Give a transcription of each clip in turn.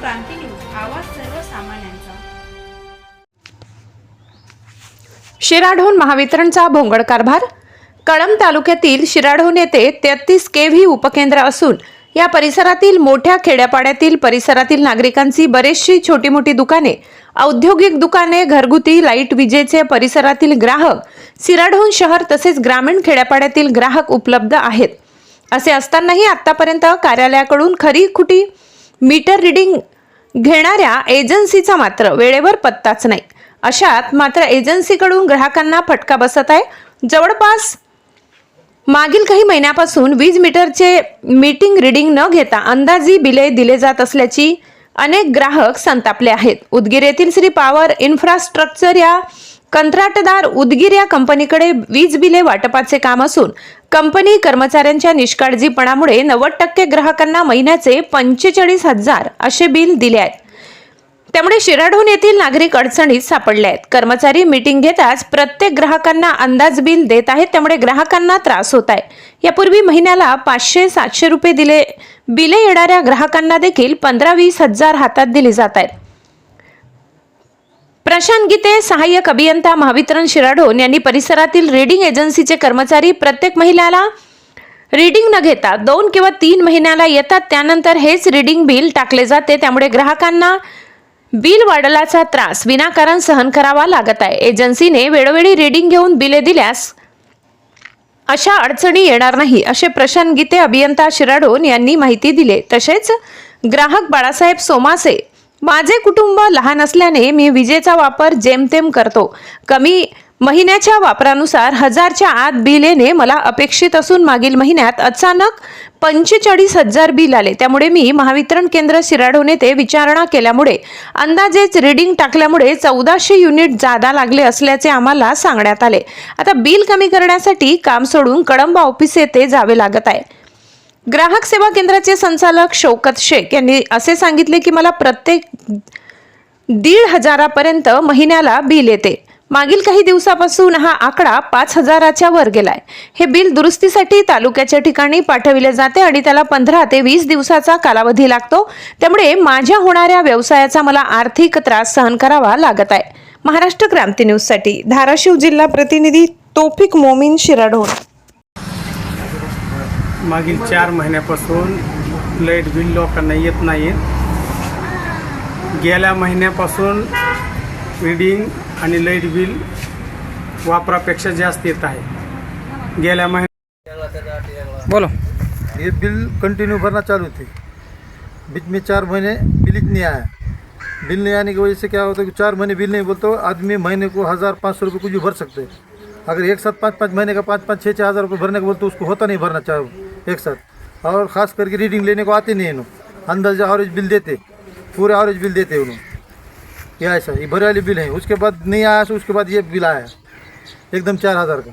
क्रांती news आवाज सर्वसामान्यांचा. शिराढोण महावितरणचा भोंगड कारभार? कळंब तालुक्यातील शिराढोण येथे तेहतीस के व्ही उपकेंद्र असून या परिसरातील मोठ्या खेड्यापाड्यातील परिसरातील नागरिकांची बरेचशी छोटी मोठी दुकाने औद्योगिक दुकाने घरगुती लाइट विजेचे परिसरातील ग्राहक सिराढोण शहर तसेच ग्रामीण खेड्यापाड्यातील ग्राहक उपलब्ध आहेत. असे असतानाही आतापर्यंत कार्यालयाकडून खरी खुटी मीटर रिडिंग घेणाऱ्या एजन्सीचा मात्र वेळेवर पत्ताच नाही. अशात मात्र एजन्सीकडून ग्राहकांना फटका बसत आहे. जवळपास मागील काही महिन्यापासून वीज मीटरचे मीटिंग रिडिंग न घेता अंदाजी बिले दिले जात असल्याची अनेक ग्राहक संतापले आहेत. उदगीर येथील श्री पॉवर इन्फ्रास्ट्रक्चर या कंत्राटदार उदगीर या कंपनीकडे वीज बिले वाटपाचे काम असून कंपनी कर्मचाऱ्यांच्या निष्काळजीपणामुळे नव्वद टक्के ग्राहकांना महिन्याचे पंचेचाळीस हजार असे बिल दिले आहेत. त्यामुळे शिराढोण येथील नागरिक अडचणीत सापडले आहेत. कर्मचारी मीटिंग घेताच प्रत्येक ग्राहकांना अंदाज बिल देत आहेत त्यामुळे ग्राहकांना त्रास होत आहे. यापूर्वी महिन्याला पाचशे सातशे रुपये दिले बिले येणाऱ्या ग्राहकांना देखील पंधरा वीस हजार हातात दिले जात आहेत. प्रशांत गीते सहाय्यक अभियंता महावितरण शिराढोण यांनी परिसरातील रीडिंग एजन्सीचे कर्मचारी प्रत्येक महिन्याला रीडिंग न घेता दोन किंवा तीन महिन्याला येतात. त्यानंतर हेच रीडिंग बिल टाकले जाते. त्यामुळे ग्राहकांना बिल वाढलाचा त्रास विनाकारण सहन करावा लागत आहे. एजन्सीने वेळोवेळी रीडिंग घेऊन बिले दिल्यास अशा अडचणी येणार नाही असे प्रशांत गीते अभियंता शिराढोन यांनी माहिती दिली. तसेच ग्राहक बाळासाहेब सोमासे माझे कुटुंब लहान असल्याने मी विजेचा वापर जेमतेम करतो. कमी महिन्याच्या वापरानुसार हजारच्या आत बिल येणे मला अपेक्षित असून मागील महिन्यात अचानक पंचेचाळीस हजार बिल आले. त्यामुळे मी महावितरण केंद्र शिराढोने ते विचारणा केल्यामुळे अंदाजेच रीडिंग टाकल्यामुळे चौदाशे युनिट जादा लागले असल्याचे आम्हाला सांगण्यात आले. आता बिल कमी करण्यासाठी काम सोडून कळंबा ऑफिस येथे जावे लागत आहे. ग्राहक सेवा केंद्राचे संचालक शौकत शेख यांनी असे सांगितले की मला प्रत्येक दीड हजारापर्यंत महिन्याला बिल येते. मागील काही दिवसापासून हा आकडा पाच हजाराच्या वर गेलाय. हे बिल दुरुस्तीसाठी तालुक्याच्या ठिकाणी पाठविले जाते आणि त्याला पंधरा ते वीस दिवसाचा कालावधी लागतो. त्यामुळे माझ्या होणाऱ्या व्यवसायाचा मला आर्थिक त्रास सहन करावा लागत आहे. महाराष्ट्र क्रांती न्यूजसाठी धाराशिव जिल्हा प्रतिनिधी तोफिक मोमीन शिराढोण. मागील चार महिन्यापासून लाइट बिल लोकांना येत नाही गेल्या महिन्यापासून रीडिंग आणि लाइट बिल वापरापेक्षा जास्त येत आहे. गेल्या महिन्यात बोलो. ये बिल कंटिन्यू भरना चालू थे बीच में चार महीने बिल ही नहीं आया. बिल नहीं आने की वजह से क्या होता है कि चार महीने बिल नहीं बोलते हो आदमी महीने को हज़ार पाँच सौ रुपये कुछ भी भर सकते हैं। अगर एक साथ पाँच पाँच महीने का पाँच पाँच छः छः हज़ार रुपये भरने को बोलते उसको होता नहीं भरना चाहे। एक साथ। और ख़ास करके रीडिंग लेने को आते नहीं है अंदाज़ा एवरेज बिल देते, पूरे एवरेज बिल देते उन्होंने ये ऐसा, ये भरे वाली बिल है। उसके बाद नहीं आया तो उसके बाद ये बिल आया। एकदम चार हज़ार का।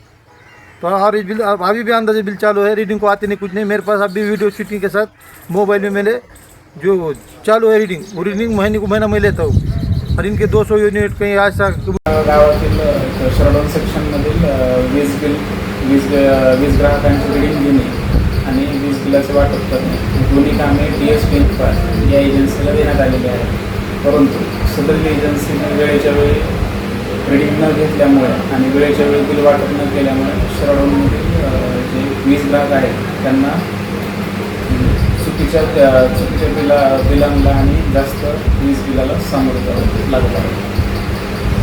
तो और बिल अभी भी अंदाजे बिल चालू है रीडिंग को आती नहीं, कुछ नहीं। मेरे पास अभी वीडियो शूटिंग के साथ मोबाइल में मैंने जो चालू है रीडिंग वो रीडिंग महीने को महीना मैं लेता हूँ। और इनके 200 यूनिट कहीं ऐसा गावातील शरडोन सेक्शनमधील वीज बिल, वीज वीज ग्राहकांची रिडिंग घेणे आणि वीज बिलाचे वाटप करणे. ही दोन्ही कामे डी एस पी या एजन्सीला देण्यात आलेली आहे परंतु सदर एजन्सीने वेळेच्या वेळी रिडिंग न घेतल्यामुळे आणि वेळेच्या वेळी बिल वाटप न केल्यामुळे शरडमध्ये जे वीज ग्राहक आहेत त्यांना चुकीच्या चुकीच्या बिला बिलांना आणि जास्त वीज बिलाला सामोरं जावं लागत आहे.